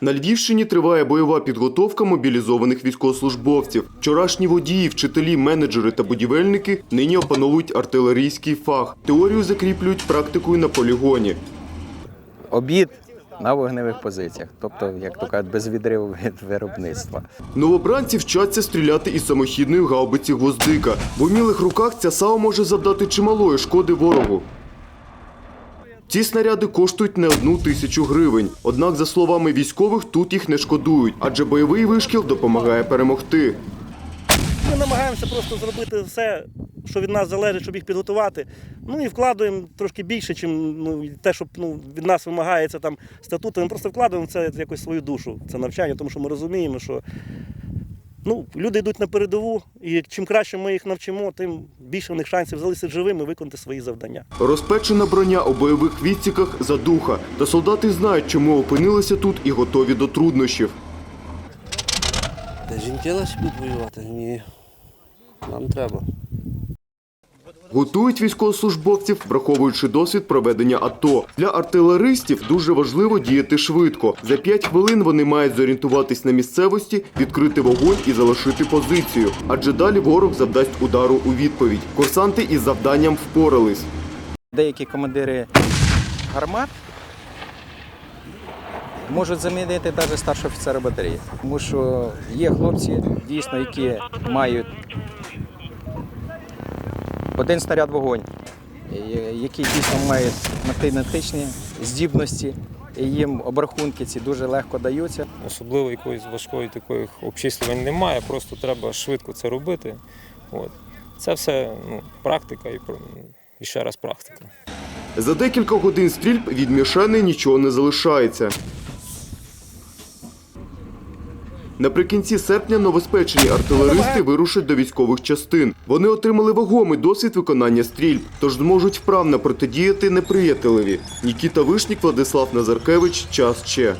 На Львівщині триває бойова підготовка мобілізованих військовослужбовців. Вчорашні водії, вчителі, менеджери та будівельники нині опановують артилерійський фах. Теорію закріплюють практикою на полігоні. обід на вогневих позиціях, тобто, як то кажуть, без відриву від виробництва. Новобранці вчаться стріляти із самохідної гаубиці гвоздика. В умілих руках ця САУ може завдати чималої шкоди ворогу. Ці снаряди коштують не одну тисячу гривень. Однак, за словами військових, тут їх не шкодують, адже бойовий вишкіл допомагає перемогти. Ми намагаємося просто зробити все, що від нас залежить, щоб їх підготувати. Ну і вкладуємо трошки більше, ніж ну, те, що ну, від нас вимагається там статути. Ми просто вкладуємо це якось свою душу, це навчання, тому що ми розуміємо, що ну, люди йдуть на передову, і чим краще ми їх навчимо, тим більше в них шансів залишитися живими і виконати свої завдання. Розпечена броня у бойових відсіках задуха. Та солдати знають, чому опинилися тут і готові до труднощів. Де жінки наші будуть воювати? Ні. Нам треба. Готують військовослужбовців, враховуючи досвід проведення АТО. Для артилеристів дуже важливо діяти швидко. За 5 хвилин вони мають зорієнтуватись на місцевості, відкрити вогонь і залишити позицію. Адже далі ворог завдасть удару у відповідь. Курсанти із завданням впорались. Деякі командири гармат можуть замінити навіть старшого офіцера батареї. Тому що є хлопці, дійсно, які мають один снаряд вогонь, е, які дійсно мають математичні здібності, і їм обрахунки ці дуже легко даються. особливо якоїсь важкої такої обчислювань немає, просто треба швидко це робити. От. Це все ну, практика і, і ще раз практика. За декілька годин стрільб від мішени нічого не залишається. Наприкінці серпня новоспечені артилеристи вирушать до військових частин. Вони отримали вагомий досвід виконання стрільб, тож зможуть вправно протидіяти неприятелеві. Нікіта Вишнік, Владислав Назаркевич. Час Че.